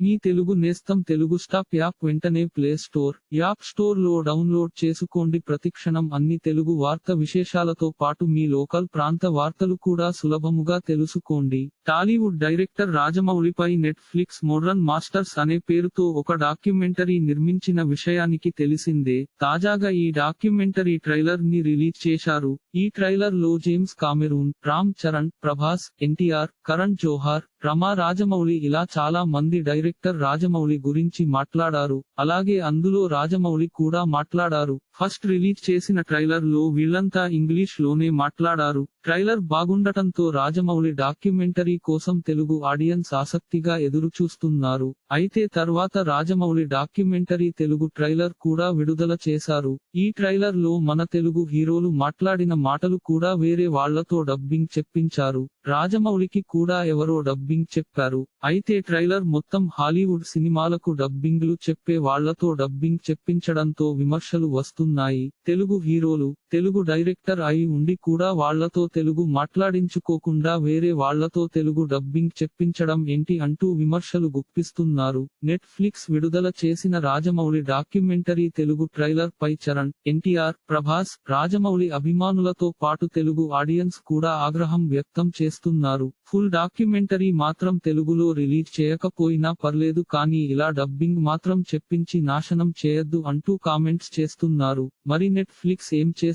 మీ తెలుగు నేస్తం Telugu stop app వెంటనే play store app స్టోర్లో డౌన్లోడ్ చేసుకోండి. ప్రతిక్షణం అన్ని తెలుగు వార్త విశేషాలతో పాటు మీ లోకల్ ప్రాంత వార్తలు కూడా సులభముగా తెలుసుకోండి. టాలీవుడ్ డైరెక్టర్ రాజమౌళిపై నెట్ఫ్లిక్స్ మోడ్రన్ మాస్టర్స్ అనే పేరుతో ఒక డాక్యుమెంటరీ నిర్మించిన విషయానికి తెలిసిందే. తాజాగా ఈ డాక్యుమెంటరీ ట్రైలర్ని రిలీజ్ చేశారు. ఈ ట్రైలర్లో జేమ్స్ కామెరూన్ రామ్ చరణ్ ప్రభాస్ ఎన్టీఆర్ కరణ్ జోహార్ రమా రాజమౌళి ఇలా చాలా మంది డైరెక్టర్ రాజమౌళి గురించి మాట్లాడారు. అలాగే అందులో రాజమౌళి కూడా మాట్లాడారు. ఫస్ట్ రిలీజ్ చేసిన ట్రైలర్లో వీళ్ళంతా ఇంగ్లీష్లోనే మాట్లాడారు. ట్రైలర్ బాగుండటంతో రాజమౌళి డాక్యుమెంటరీ కోసం తెలుగు ఆడియన్స్ ఆసక్తిగా ఎదురు చూస్తున్నారు అయితే తర్వాత రాజమౌళి డాక్యుమెంటరీ తెలుగు ట్రైలర్ కూడా విడుదల చేశారు. ఈ ట్రైలర్లో మన తెలుగు హీరోలు మాట్లాడిన మాటలు కూడా వేరే వాళ్ళతో డబ్బింగ్ చెప్పించారు. రాజమౌళికి కూడా ఎవరో డబ్బింగ్ చెప్పారు. అయితే ట్రైలర్ మొత్తం హాలీవుడ్ సినిమాలకు డబ్బింగ్లు చెప్పే వాళ్ళతో డబ్బింగ్ చెప్పించడంతో విమర్శలు వస్తున్నాయి. తెలుగు హీరోలు తెలుగు డైరెక్టర్ అయి ఉండి కూడా వాళ్ళతో తెలుగు మాట్లాడించుకోకుండా వేరే వాళ్ళతో తెలుగు డబ్బింగ్ చెప్పించడం ఏంటి అంటూ విమర్శలు గుప్పిస్తున్నారు. నెట్ఫ్లిక్స్ విడుదల చేసిన రాజమౌళి డాక్యుమెంటరీ తెలుగు ట్రైలర్ పై చరణ్ ఎన్టీఆర్ ప్రభాస్ రాజమౌళి అభిమానులతో పాటు తెలుగు ఆడియన్స్ కూడా ఆగ్రహం వ్యక్తం చేస్తున్నారు. ఫుల్ డాక్యుమెంటరీ మాత్రం తెలుగులో రిలీజ్ చేయకపోయినా పర్లేదు కానీ ఇలా డబ్బింగ్ మాత్రం చెప్పించి నాశనం చేయొద్దు అంటూ కామెంట్స్ చేస్తున్నారు. మరి నెట్ఫ్లిక్స్ ఏం